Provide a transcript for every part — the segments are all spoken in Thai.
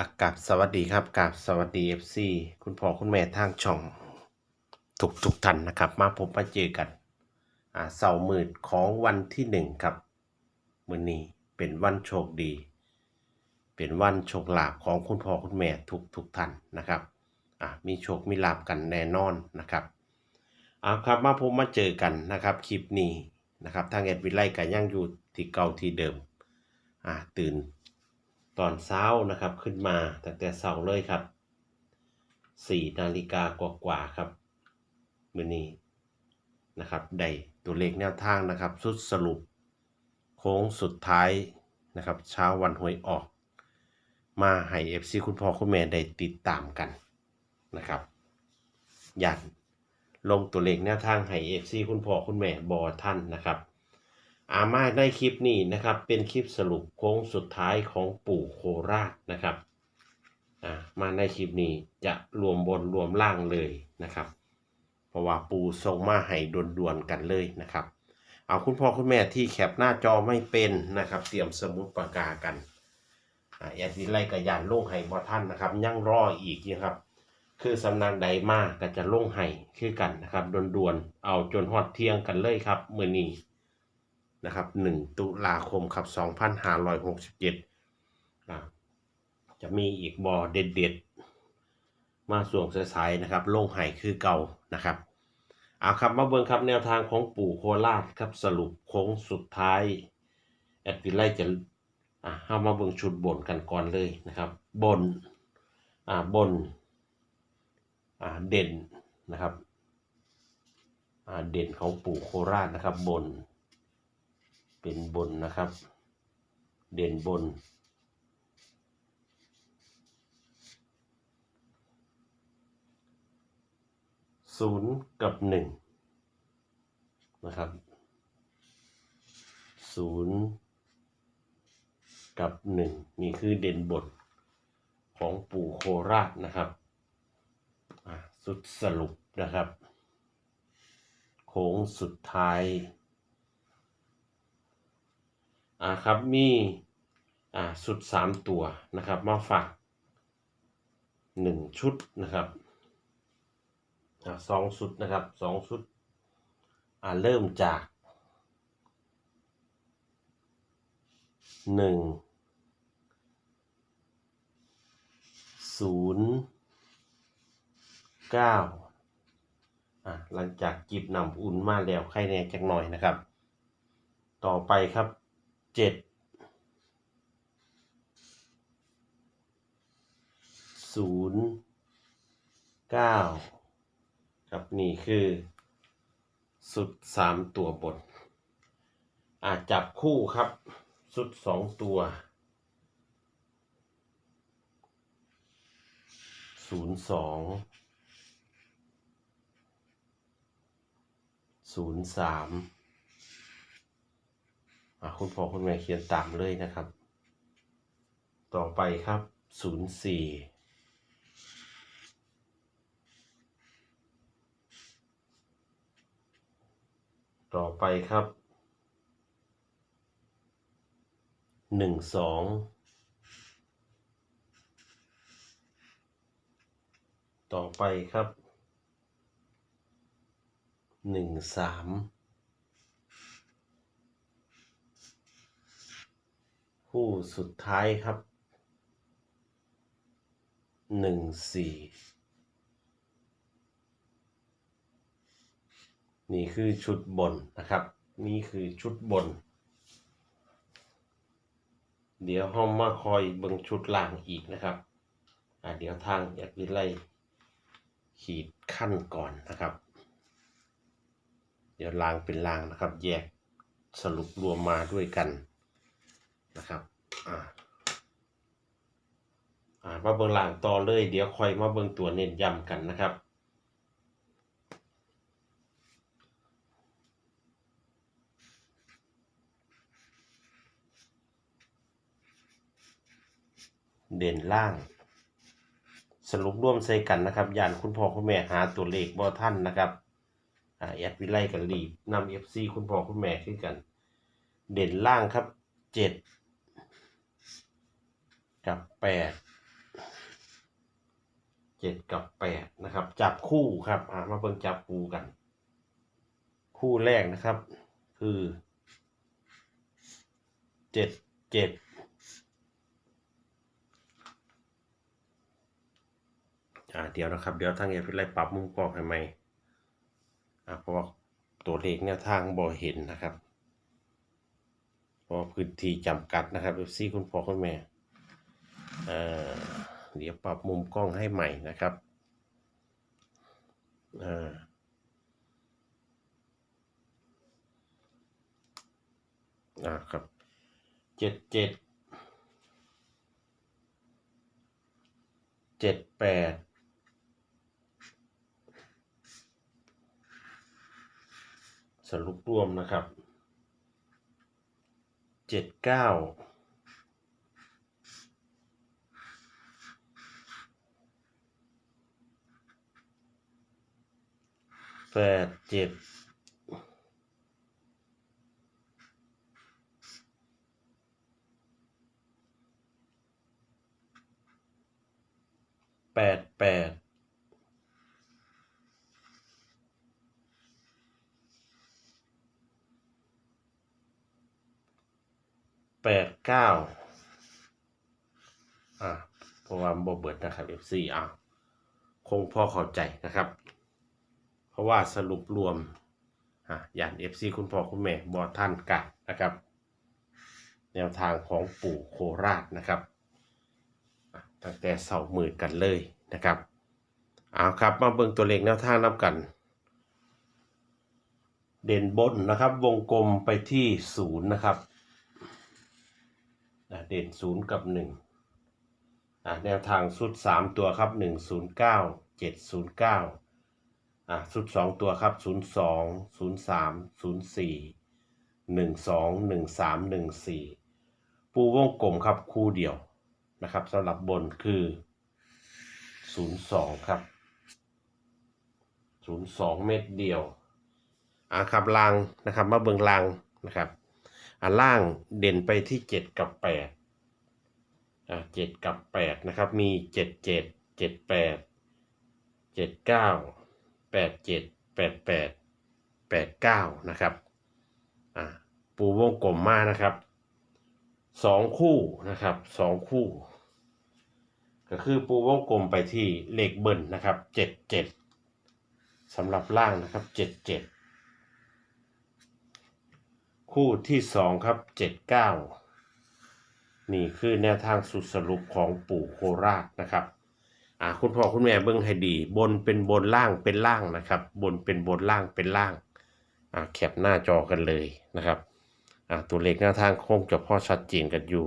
อะกับสวัสดีครับกับสวัสดี FC คุณพ่อคุณแม่ทางช่องทุกทุกท่านนะครับ มาพบมาเจอกันอ่าเสาร์มืดของวันที่หนึ่งครับมื้อนี้เป็นวันโชคดี เป็นวันโชคลาภของคุณพ่อคุณแม่ทุกทุกท่านนะครับอะมีโชคมีลาภกันแน่นอนนะครับเอาครับมาพบมาเจอกันนะครับคลิปนี้นะครับทางแอดวิไลก็ยังอยู่ที่เก่าที่เดิมอ่าตื่น ตอนเช้านะครับขึ้นมาตั้งแต่เช้าเลยครับสี่นาฬิกากว่าๆครับมือนี้นะครับได้ตัวเลขแนวทางนะครับ สุดสรุป โค้งสุดท้ายนะครับเช้าวันหวยออก มาให้ FC คุณพ่อคุณแม่ได้ติดตามกันนะครับอยากลงตัวเลขแนวทางให้ FC คุณพ่อคุณแม่บอท่านนะครับ อามาในคลิปนี้นะครับ เป็นคลิปสรุปโค้งสุดท้ายของปู่โคราชนะครับอ่ามาในคลิปนี้จะรวมบนรวมล่างเลยนะครับ เพราะว่าปู่ส่งมาให้ด่วนๆกันเลยนะครับ เอาคุณพ่อคุณแม่ที่แคปหน้าจอไม่เป็นนะครับ เตรียมสมุดปากกากันอ่าแอดวิไลกับยานลงให้บอท่านนะครับยังรออีกนะครับ คือสำนักใดมากก็จะลงให้คือกันนะครับด่วนๆเอาจนฮอดเที่ยงกันเลยครับมือนี้ นะครับ 1 ตุลาคมครับ 2567อ่าจะมีอีกบอเด็ดๆ มาส่วงสายๆนะครับ ลงไห้คือเก่านะครับเอาครับมาเบิ่งครับแนวทางของปู่โคราชครับสรุปโค้งสุดท้าย แอดวิไลจะอ่าเอามาเบิ่งชุดบนกันก่อนเลยนะครับบนอ่าบนอ่าเด่นนะครับอ่าเด่นของปู่โคราชนะครับบน เป็นบนนะครับ เด่นบน ศูนย์กับหนึ่งนะครับศูนย์กับหนึ่งนี่คือเด่นบนของปู่โคราชนะครับสุดสรุปนะครับ โค้งสุดท้าย อ่าครับมีอ่าสุดสามตัวนะครับมาฝากหนึ่งชุดนะครับอ่าสองชุดนะครับสองชุดอ่าเริ่มจากหนึ่งศูนย์เก้าอ่าหลังจากจิบนำอุ่นมาแล้วไข่แน่จักหน่อยนะครับ ต่อไปครับ เจ็ดศูนย์เก้าครับนี่คือ สุดสามตัวบนอาจจับคู่ครับ สุดสองตัวศูนย์สองศูนย์สาม คุณพ่อคุณแม่เขียนตามเลยนะครับ ต่อไปครับศูนย์สี่ต่อไปครับหนึ่งสองต่อไปครับหนึ่งสาม คู่สุดท้ายครับหนึ่งสี่นี่คือชุดบนนะครับ นี่คือชุดบน เดี๋ยวห้องมาคอยเบิ่งชุดล่างอีกนะครับอ่าเดี๋ยวทางแอดวิไลขีดขั้นก่อนนะครับ เดี๋ยวล่างเป็นล่างนะครับ แยกสรุปรวมมาด้วยกัน นะครับอ่าอ่ามาเบิ่งหล่างต่อเลยเดี๋ยวค่อยมาเบิ่งตัวเน้นย้ำกันนะครับเด่นล่าง สรุปร่วมใส่กันนะครับยานคุณพ่อคุณแม่หาตัวเลขบ่ท่านนะครับอ่าแอดวิไลกับลีบนำเอฟซีคุณพ่อคุณแม่ขึ้นกัน เด่นล่างครับเจ็ด กับแปดเจ็ดกับแปดนะครับ จับคู่ครับอ่ามาเบิ่งจับคู่กัน คู่แรกนะครับ คือเจ็ดเจ็ดอ่าเดี๋ยวนะครับ เดี๋ยวทางเอฟไลปรับมุมกล้องให้ไหมอ่าเพราะว่าตัวเลขเนี่ยทางบ่เห็นนะครับเพราะพื้นที่จำกัดนะครับเอฟซีคุณพ่อคุณแม่ เอ่อเดี๋ยวปรับมุมกล้องให้ใหม่นะครับอ่าอ่าครับเจ็ดเจ็ดเจ็ดแปดสรุปรวมนะครับเจ็ดเก้า แปดเจ็ดแปดแปดแปดเก้าอ่าเพราะว่าบ่เบิดนะครับ FC อะคงพอเข้าใจนะครับ ราะว่าสรุปรวมอะยาน FC คุณพ่อคุณแม่บอท่านกันนะครับ แนวทางของปู่โคราชนะครับตั้งแต่เสาร์มือกันเลยนะครับเอาครับมาเบิ่งตัวเลขแนวทางนับกัน เด่นบนนะครับ วงกลมไปที่ศูนย์นะครับเด่นศูนย์กับหนึ่งแนวทางสุดสามตัวครับหนึ่งศูนย์เก้าเจ็ดศูนย์เก้า อะสุดสองตัวครับศูนย์สองศูนย์สามศูนย์สี่หนึ่งสองหนึ่งสามหนึ่งสี่ปูวงกลมครับคู่เดียวนะครับสำหรับบนคือศูนย์สองครับศูนย์สองเม็ดเดียวอ่าครับลางนะครับมาเบิ่งลางนะครับอ่าล่างเด่นไปที่เจ็ดกับแปดอ่าเจ็ดกับแปดนะครับมีเจ็ดเจ็ดเจ็ดแปดเจ็ดเก้า แปดเจ็ดแปดแปดแปดเก้านะครับปูวงกลมมานะครับสองคู่นะครับสองคู่ ก็คือปูวงกลมไปที่เลขเบิ้ลนะครับเจ็ดเจ็ดสำหรับล่างนะครับเจ็ดเจ็ดคู่ที่สองครับเจ็ดเก้านี่คือแนวทางสุดสรุปของปู่โคราชนะครับ อ่าคุณพ่อคุณแม่เบิ้งให้ดี บนเป็นบนล่างเป็นล่างนะครับ บนเป็นบนล่างเป็นล่างอ่าแคปหน้าจอกันเลยนะครับอ่าตัวเลขแนวทางคงจะพ่อชัดเจนกันอยู่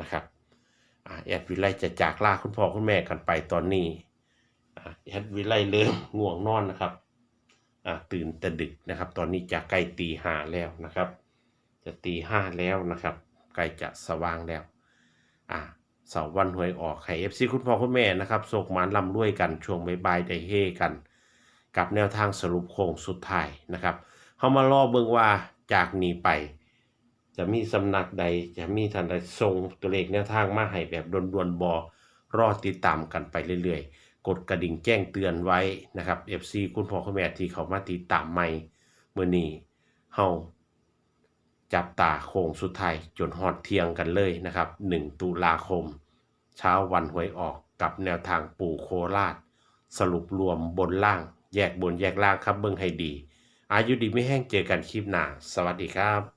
นะครับอ่าแอดวิไลจะจากลาคุณพ่อคุณแม่กันไปตอนนี้อ่าแอดวิไลเริ่มง่วงนอนนะครับอ่าตื่นแต่ดึกนะครับ ตอนนี้จะใกล้ตีห้าแล้วนะครับ จะตีห้าแล้วนะครับใกล้จะสว่างแล้วอ่า เสาร์วันหวยออกให้เอฟซีคุณพ่อคุณแม่นะครับโศกหมานลำรวยกันช่วงบ่ายๆได้เฮกัน กับแนวทางสรุปโค้งสุดท้ายนะครับเขามารอเบิ่งว่าจากนี้ไป จะมีสำนักใดจะมีท่านใดส่งตัวเลขแนวทางมาให้แบบด่วนๆบอรอติดตามกันไปเรื่อยๆ กดกระดิ่งแจ้งเตือนไว้นะครับ FC คุณพ่อคุณแม่ที่เขามาติดตามใหม่เมื่อนี้เฮา จับตาโค้งสุดท้ายจนหอดเทียงกันเลยนะครับ 1 ตุลาคม เช้าวันหวยออกกับแนวทางปู่โคราช สรุปรวมบนล่าง แยกบนแยกล่างครับเบิ่งให้ดี อายุดีไม่แห้งเจอกันคลิปหน้า สวัสดีครับ